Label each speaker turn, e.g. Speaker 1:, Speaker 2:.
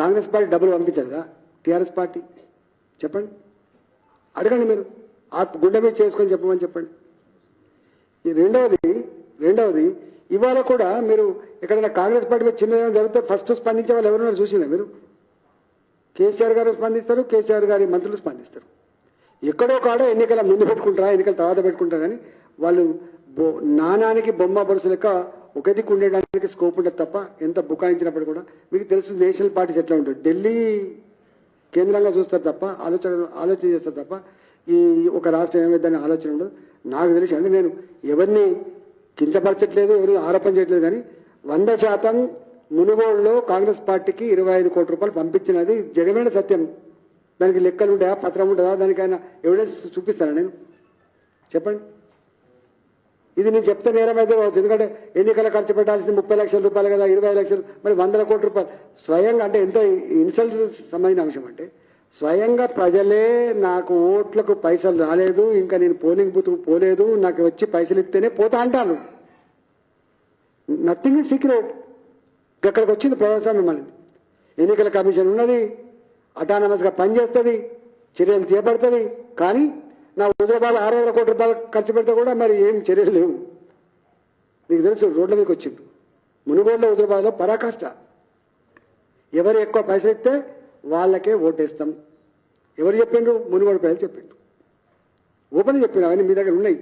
Speaker 1: Congress party డబ్బులు పంపించదా TRS party. చెప్పండి. అడగండి మీరు. ఆ గుండె మీద చేసుకొని చెప్పమని చెప్పండి. ఈ రెండవది రెండవది ఇవాళ కూడా మీరు ఎక్కడైనా కాంగ్రెస్ పార్టీ మీద చిన్న జరిగితే ఫస్ట్ స్పందించే వాళ్ళు ఎవరున్నారు చూసినా మీరు? కేసీఆర్ గారు స్పందిస్తారు కేసీఆర్ గారి మంత్రులు స్పందిస్తారు. ఎక్కడో కాడ ఎన్నికల ముందు పెట్టుకుంటారా ఎన్నికల తర్వాత పెట్టుకుంటారా కానీ వాళ్ళు బొ నాణానికి బొమ్మ బొరుసు లెక్క ఒక దిక్కు ఉండడానికి స్కోప్ ఉంటుంది తప్ప ఎంత బుకాయించినప్పుడు కూడా. మీకు తెలుసు నేషనల్ పార్టీస్ ఎట్లా ఉంటుంది ఢిల్లీ కేంద్రంగా చూస్తారు తప్ప ఆలోచన ఆలోచన చేస్తారు తప్ప ఈ ఒక రాష్ట్రం ఏమైందని ఆలోచన ఉండదు. నాకు తెలిసి అంటే నేను ఎవరిని కించపరచట్లేదు ఎవరిని ఆరోపణ చేయట్లేదు కానీ వంద శాతం మునుగోడులో కాంగ్రెస్ పార్టీకి ఇరవై ఐదు కోట్ల రూపాయలు పంపించినది జగమైన సత్యం. దానికి లెక్కలు ఉంటాయా? పత్రం ఉంటుందా? దానికైనా ఎవిడెన్స్ చూపిస్తాను నేను? చెప్పండి. ఇది నేను చెప్తే నేరం అయితే కావచ్చు ఎందుకంటే ఎన్నికల ఖర్చు పెట్టాల్సింది ముప్పై లక్షల రూపాయలు కదా ఇరవై లక్షలు మరి వందల కోట్ల రూపాయలు. స్వయంగా అంటే ఎంత ఇన్సల్ట్ సంబంధించిన అంశం అంటే స్వయంగా ప్రజలే నాకు ఓట్లకు పైసలు రాలేదు ఇంకా నేను పోలింగ్ బూత్కు పోలేదు నాకు వచ్చి పైసలు ఇస్తేనే పోతా అంటాను నథింగ్ ఇస్ సీక్రెట్ ఇక్కడికి వచ్చింది ప్రజాస్వామ్యం అనేది ఎన్నికల కమిషన్ ఉన్నది అటానమస్గా పనిచేస్తుంది చర్యలు చేపడుతుంది కానీ నా హుజరాబాద్ ఆరు వందల కోట్ల రూపాయలు ఖర్చు పెడితే కూడా మరి ఏం చర్యలు లేవు. మీకు తెలుసు రోడ్ల మీకు వచ్చింది మునుగోడులో హుజరాబాద్లో పరాకాష్ట. ఎవరు ఎక్కువ పైసలు ఇస్తే వాళ్ళకే ఓటేస్తాం. ఎవరు చెప్పిండ్రు? మునుగోడు ప్రజలు చెప్పిండు ఓపెన్ చెప్పిండు అవన్నీ మీ దగ్గర ఉన్నాయి.